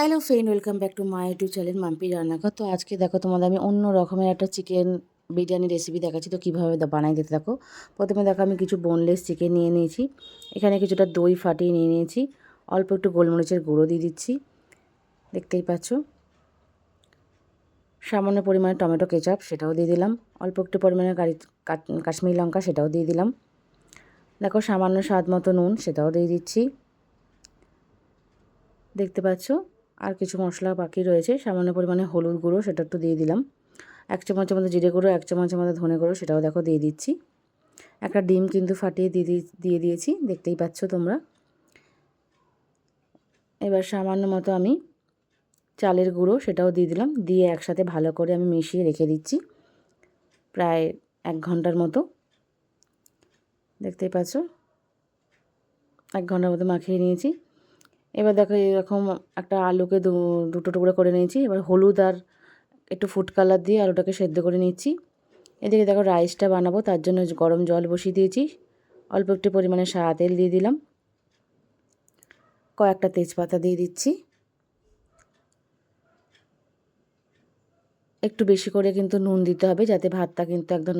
Hello friend welcome back to my YouTube channel Mampi রান্নাঘর তো আজকে দেখো তোমাদের আমি অন্য রকমের একটা চিকেন বিরিয়ানি রেসিপি দেখাচ্ছি, তো কীভাবে বানাই দিতে থাকো প্রথমে দেখো আমি কিছু বোনলেস চিকেন নিয়ে নিয়েছি, এখানে কিছুটা দই ফাটিয়ে নিয়ে নিয়েছি, অল্প একটু গোলমরিচের গুঁড়ো দিয়ে দিচ্ছি, দেখতেই পাচ্ছ। সামান্য পরিমাণে টমেটো কেচাপ সেটাও দিয়ে দিলাম, অল্প একটু পরিমাণে কাশ্মীরি লঙ্কা সেটাও দিয়ে দিলাম। দেখো সামান্য স্বাদ মতো নুন সেটাও দিয়ে দিচ্ছি। দেখতে পাচ্ছ? আর কিছু মশলা বাকি রয়েছে। সামান্য পরিমাণে হলুদ গুঁড়ো, সেটা একটু দিয়ে দিলাম। এক চামচের মতো জিরে গুঁড়ো, এক চামচের মতো ধনে গুঁড়ো, সেটাও দেখো দিয়ে দিচ্ছি। একটা ডিম কিন্তু ফাটিয়ে দিয়ে দিয়ে দিয়েছি, দেখতেই পাচ্ছ তোমরা। এবার সামান্য মতো আমি চালের গুঁড়ো, সেটাও দিয়ে দিলাম। দিয়ে একসাথে ভালো করে আমি মিশিয়ে রেখে দিচ্ছি প্রায় এক ঘণ্টার মতো। দেখতেই পাচ্ছ? এক ঘণ্টার মতো মাখিয়ে নিয়েছি। এবার দেখো এরকম একটা আলুকে দুটো টুকরো করে নিয়েছি। এবার হলুদ আর একটু ফুড কালার দিয়ে আলুটাকে সেদ্ধ করে নিচ্ছি। এদিকে দেখো রাইসটা বানাবো, তার জন্য গরম জল বসিয়ে দিয়েছি। অল্প একটু পরিমাণে সাদা তেল দিয়ে দিলাম। কয়েকটা তেজপাতা দিয়ে দিচ্ছি। একটু বেশি করে কিন্তু নুন দিতে হবে, যাতে ভাতটা কিন্তু একদম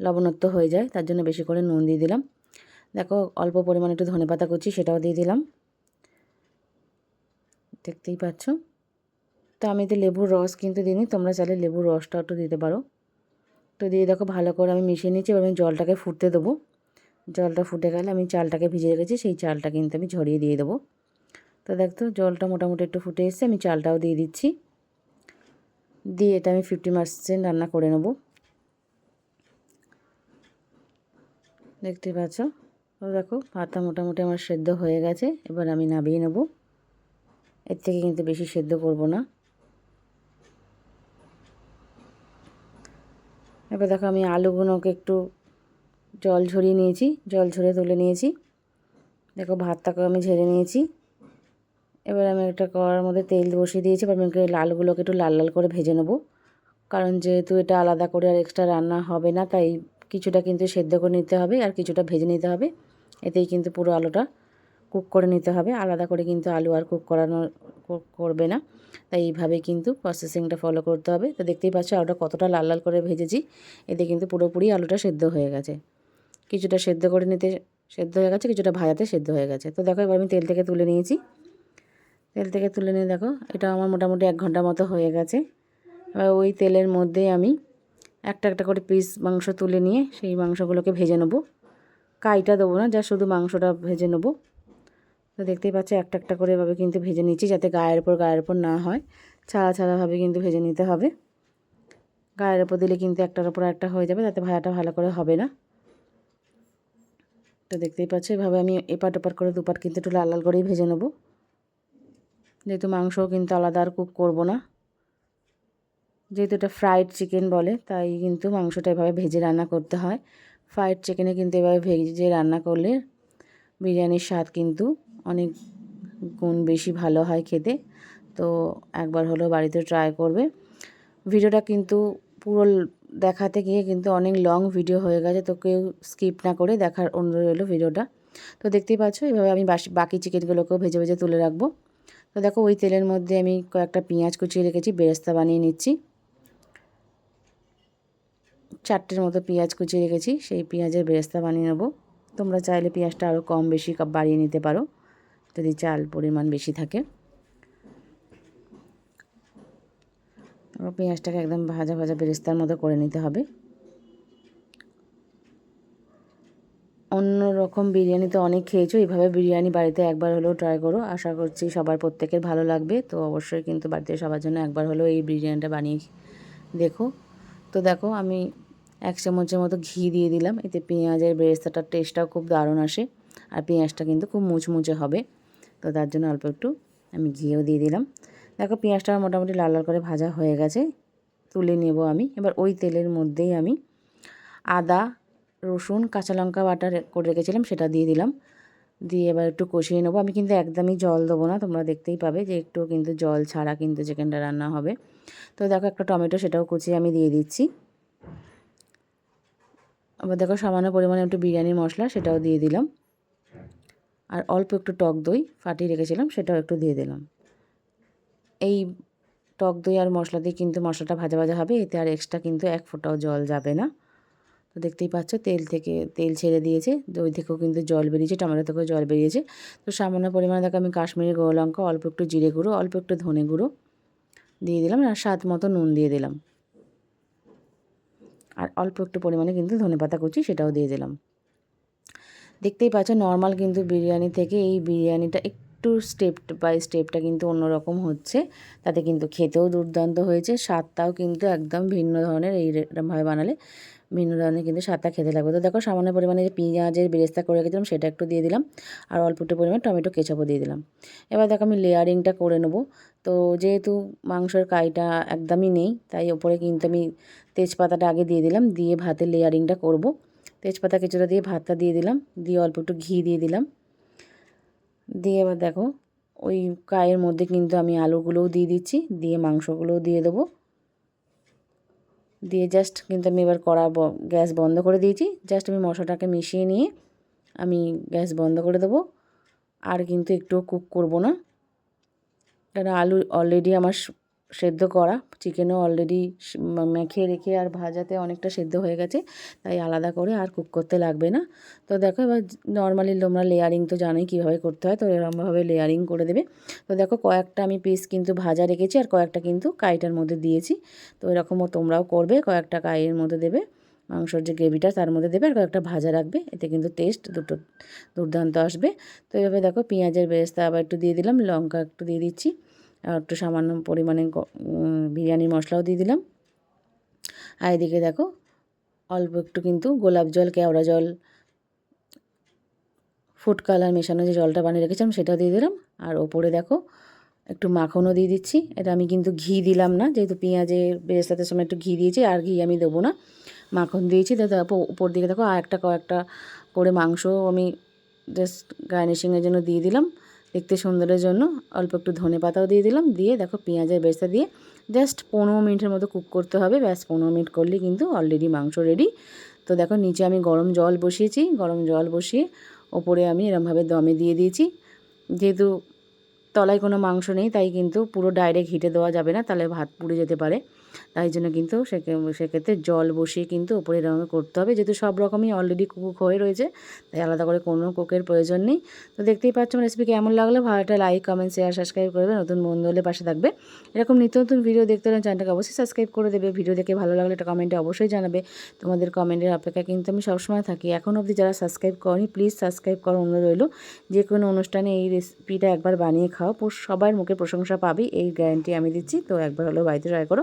লবণত্ব হয়ে যায়। তার জন্য বেশি করে নুন দিয়ে দিলাম। দেখো অল্প পরিমাণে একটু ধনে পাতা কুচি, সেটাও দিয়ে দিলাম। দেখতেই পাচ্ছ। তো আমি তো লেবুর রস কিন্তু দিইনি, তোমরা চাইলে লেবুর রসটা একটু দিতে পারো। তো দিয়ে দেখো ভালো করে আমি মিশিয়ে নিচ্ছি এবার আমি জলটাকে ফুটতে দেবো। জলটা ফুটে গেলে আমি চালটাকে ভিজে রেখেছি, সেই চালটা কিন্তু আমি ঝরিয়ে দিয়ে দেবো। তো দেখতো জলটা মোটামুটি একটু ফুটে এসছে, আমি চালটাও দিয়ে দিচ্ছি। দিয়ে এটা আমি ফিফটি পার্সেন্ট রান্না করে নেব। দেখতে পাচ্ছ? দেখো ভাতটা মোটামুটি আমার সেদ্ধ হয়ে গেছে, এবার আমি নামিয়ে নেব। এর থেকে কিন্তু বেশি সেদ্ধ করব না। এবার দেখো আমি আলুগুলোকে একটু জল ঝরিয়ে নিয়েছি, জল ঝরিয়ে তুলে নিয়েছি। দেখো ভাতটাকে আমি ঝেড়ে নিয়েছি। এবার আমি একটা কড়ার মধ্যে তেল বসিয়ে দিয়েছি, এবার আমি লালগুলোকে একটু লাল লাল করে ভেজে নেব। কারণ যেহেতু এটা আলাদা করে আর এক্সট্রা রান্না হবে না, তাই কিছুটা কিন্তু সেদ্ধ করে নিতে হবে আর কিছুটা ভেজে নিতে হবে। এতেই কিন্তু পুরো আলুটা কুক করে নিতে হবে। আলাদা করে কিন্তু আলু আর কুক করানো করবে না। তাই এইভাবে কিন্তু প্রসেসিংটা ফলো করতে হবে। তো দেখতেই পাচ্ছ আলুটা কতটা লাল লাল করে ভেজেছি। এতে কিন্তু পুরোপুরি আলুটা সেদ্ধ হয়ে গেছে। কিছুটা সেদ্ধ করে নিতে, সেদ্ধ হয়ে গেছে, কিছুটা ভাজাতে সেদ্ধ হয়ে গেছে। তো দেখো এবার আমি তেল থেকে তুলে নিয়েছি। তেল থেকে তুলে নিয়ে দেখো, এটা আমার মোটামুটি এক ঘণ্টা মতো হয়ে গেছে। এবার ওই তেলের মধ্যে আমি একটা একটা করে পিস মাংস তুলে নিয়ে সেই মাংসগুলোকে ভেজে নেব। কাইটা দেবো না, যা শুধু মাংসটা ভেজে নেব। তো দেখতেই পাচ্ছ একটা একটা করে এভাবে কিন্তু ভেজে নিচ্ছি যাতে গায়ের ওপর গায়ের ওপর না হয়। ছাড়া ছাড়াভাবে কিন্তু ভেজে নিতে হবে। গায়ের ওপর দিলে কিন্তু একটার ওপর একটা হয়ে যাবে, তাতে ভাজাটা ভালো করে হবে না। তো দেখতেই পাচ্ছ এভাবে আমি এপাট ওপাট করে দুপাট কিন্তু একটু লাল লাল করেই ভেজে নেব। যেহেতু মাংসও কিন্তু আলাদা আর কুক করব না। যেহেতু এটা ফ্রাইড চিকেন বলে, তাই কিন্তু মাংসটা এভাবে ভেজে রান্না করতে হয়। ফ্রাইড চিকেনে কিন্তু এভাবে ভেজে রান্না করলে বিরিয়ানির স্বাদ কিন্তু অনেক গুণ বেশি ভালো হয় খেতে। তো একবার হলেও বাড়িতে ট্রাই করবে। ভিডিওটা কিন্তু পুরো দেখাতে গিয়ে কিন্তু অনেক লং ভিডিও হয়ে গেছে, তো কেউ স্কিপ না করে দেখার অনুরোধ রইল ভিডিওটা। তো দেখতেই পাচ্ছ এইভাবে আমি বাকি চিকেনগুলোকেও ভেজে ভেজে তুলে রাখব। তো দেখো ওই তেলের মধ্যে আমি কয়েকটা পেঁয়াজ কুচিয়ে রেখেছি, বেরেস্তা বানিয়ে নিচ্ছি। চারটের মতো পেঁয়াজ কুচিয়ে রেখেছি, সেই পেঁয়াজের বেরেস্তা বানিয়ে নেব। তোমরা চাইলে পেঁয়াজটা আরও কম বেশি বাড়িয়ে নিতে পারো। যদি চাল পরিমাণ বেশি থাকে। পেঁয়াজটাকে একদম ভাজা ভাজা বেরেস্তার মতো করে নিতে হবে। অন্য রকম বিরিয়ানি তো অনেক খেয়েছো, এইভাবে বিরিয়ানি বাড়িতে একবার হলেও ট্রাই করো। আশা করছি সবার প্রত্যেকের ভালো লাগবে, তো অবশ্যই কিন্তু বাড়িতে সবার জন্য একবার হলেও এই বিরিয়ানিটা বানিয়ে দেখো। তো দেখো, আমি এক চামচের মতো ঘি দিয়ে দিলাম, এতে পেঁয়াজের বেরেস্তাটার টেস্টটাও খুব দারুণ আসে, আর পেঁয়াজটা কিন্তু খুব মুচমুচে হবে। তো তার জন্য অল্প একটু আমি ঘিও দিয়ে দিলাম। দেখো পেঁয়াজটা মোটামুটি লাল লাল করে ভাজা হয়ে গেছে, তুলে নেব আমি। এবার ওই তেলের মধ্যেই আমি আদা, রসুন, কাঁচা লঙ্কা বাটা করে রেখেছিলাম, সেটা দিয়ে দিলাম। দিয়ে এবার একটু কষিয়ে নেব। আমি কিন্তু একদমই জল দেবো না, তোমরা দেখতেই পাবে যে একটু কিন্তু জল ছাড়া কিন্তু চিকেনটা রান্না হবে। তো দেখো একটা টমেটো সেটাও কুচিয়ে আমি দিয়ে দিচ্ছি। আবার দেখো সামান্য পরিমাণে একটু বিরিয়ানির মশলা সেটাও দিয়ে দিলাম। আর অল্প একটু টক দই ফাটিয়ে রেখেছিলাম, সেটাও একটু দিয়ে দিলাম। এই টক দই আর মশলা দিয়ে কিন্তু মশলাটা ভাজা ভাজা হবে, এতে আর এক্সট্রা কিন্তু এক ফোঁটাও জল যাবে না। তো দেখতেই পাচ্ছ, তেল থেকে, তেল ছেড়ে দিয়েছে, দই থেকেও কিন্তু জল বেরিয়েছে, টমেটো থেকেও জল বেরিয়েছে। তো সামান্য পরিমাণে দেখো আমি কাশ্মীরি গুঁড়ো লঙ্কা, অল্প একটু জিরে গুঁড়ো, অল্প একটু ধনে গুঁড়ো দিয়ে দিলাম আর স্বাদ মতো নুন দিয়ে দিলাম। আর অল্প একটু পরিমাণে কিন্তু ধনে পাতা কুচি, সেটাও দিয়ে দিলাম। দেখতেই পাচ্ছ নর্মাল কিন্তু বিরিয়ানি থেকে এই বিরিয়ানিটা একটু স্টেপ বাই স্টেপটা কিন্তু অন্যরকম হচ্ছে। তাতে কিন্তু খেতেও দুর্দান্ত হয়েছে, স্বাদটাও কিন্তু একদম ভিন্ন ধরনের এইরকমভাবে বানালে ভিন্ন ধরনের কিন্তু স্বাদটা খেতে লাগবে। তো দেখো সামান্য পরিমাণে যে পেঁয়াজের বেরেস্তা করে রেখেছিলাম সেটা একটু দিয়ে দিলাম আর অল্প একটু পরিমাণে টমেটো কেচাপও দিয়ে দিলাম। এবার দেখো আমি লেয়ারিংটা করে নেব। তো যেহেতু মাংসের কাইটা একদমই নেই, তাই ওপরে কিন্তু আমি তেজপাতাটা আগে দিয়ে দিলাম, দিয়ে ভাতের লেয়ারিংটা করব। তেজপাতা কিছুটা দিয়ে ভাতটা দিয়ে দিলাম। দিয়ে অল্প একটু ঘি দিয়ে দিলাম। দিয়ে এবার দেখো, ওই কায়ের মধ্যে কিন্তু আমি আলুগুলোও দিয়ে দিচ্ছি। দিয়ে মাংসগুলোও দিয়ে দেবো। দিয়ে জাস্ট কিন্তু আমি এবার কড়া গ্যাস বন্ধ করে দিয়েছি। জাস্ট আমি মশলাটাকে মিশিয়ে নিয়ে আমি গ্যাস বন্ধ করে দেবো। আর কিন্তু একটু কুক করব না। কারণ আলু অলরেডি আমার সেদ্ধ করা। চিকেনও অলরেডি মেখে রেখে আর ভাজাতে অনেকটা সেদ্ধ হয়ে গেছে, তাই আলাদা করে আর কুক করতে লাগবে না। তো দেখো এবার নর্মালি তোমরা লেয়ারিং তো জানোই কীভাবে করতে হয়, তো এরকমভাবে লেয়ারিং করে দেবে। তো দেখো কয়েকটা আমি পিস কিন্তু ভাজা রেখেছি আর কয়েকটা কিন্তু কাইটার মধ্যে দিয়েছি। তো এরকমও তোমরাও করবে, কয়েকটা কাইয়ের মধ্যে দেবে, মাংসর যে গ্রেভিটা তার মধ্যে দেবে আর কয়েকটা ভাজা রাখবে, এতে কিন্তু টেস্ট দুটো দুর্দান্ত আসবে। তো এভাবে দেখো পেঁয়াজের বেরেস্তা আবার একটু দিয়ে দিলাম, লঙ্কা একটু দিয়ে দিচ্ছি। একটু সামান্য পরিমাণে বিরিয়ানি মশলাও দিয়ে দিলাম। আর এদিকে দেখো, অল্প একটু কিন্তু গোলাপ জল, কেওড়া জল ফুড কালার মেশানো যে জলটা বানিয়ে রেখেছিলাম সেটাও দিয়ে দিলাম। আর ওপরে দেখো, একটু মাখনও দিয়ে দিচ্ছি। এটা আমি কিন্তু ঘি দিলাম না, যেহেতু পেঁয়াজের বেরেস্তাতে সময় একটু ঘি দিয়েছি, আর ঘি আমি দেবো না। মাখন দিয়েছি তারপর উপর দিকে দেখো, আর একটা কয়েকটা করে মাংস আমি জাস্ট গার্নিশিংয়ের জন্য দিয়ে দিলাম। দেখতে সুন্দরের জন্য। অল্প একটু ধনে পাতাও দিয়ে দিলাম। দিয়ে দেখো পেঁয়াজের বেস্তা দিয়ে জাস্ট পনেরো মিনিটের মতো কুক করতে হবে। ব্যাস, পনেরো মিনিট করলে কিন্তু অলরেডি মাংস রেডি তো দেখো নিচে আমি গরম জল বসিয়েছি। গরম জল বসিয়ে ওপরে আমি এরমভাবে দমে দিয়ে দিয়েছি। যেহেতু তলায় কোনো মাংস নেই, তাই কিন্তু পুরো ডাইরেক্ট হিটে দেওয়া যাবে না। তাহলে ভাত পুড়ে যেতে পারে। তাই জন্য কিন্তু সেক্ষেত্রে জল বসিয়ে কিন্তু ওপরে এরকম করতে হবে। যেহেতু সব রকমই অলরেডি কুক হয়ে রয়েছে, তাই আলাদা করে কোনো কুকের প্রয়োজন নেই। তো দেখতেই পাচ্ছ রেসিপি কেমন লাগল? ভালোটা লাইক কমেন্ট শেয়ার সাবস্ক্রাইব করবে নতুন বন্ধু হলে পাশে থাকবে। এরকম নিত্য নতুন ভিডিও দেখতে হলে চ্যানেলটাকে অবশ্যই সাবস্ক্রাইব করে দেবে। ভিডিও দেখে ভালো লাগলে একটা কমেন্টে অবশ্যই জানাবে। তোমাদের কমেন্টের অপেক্ষা কিন্তু আমি সবসময় থাকি। এখন অবধি যারা সাবস্ক্রাইব করনি প্লিজ সাবস্ক্রাইব করো অন্য রইল। যে কোনো অনুষ্ঠানে এই রেসিপিটা একবার বানিয়ে খাও। সবার মুখে প্রশংসা পাবি। এই গ্যারান্টি আমি দিচ্ছি। তো একবার হলেও বাড়িতে ট্রাই করো।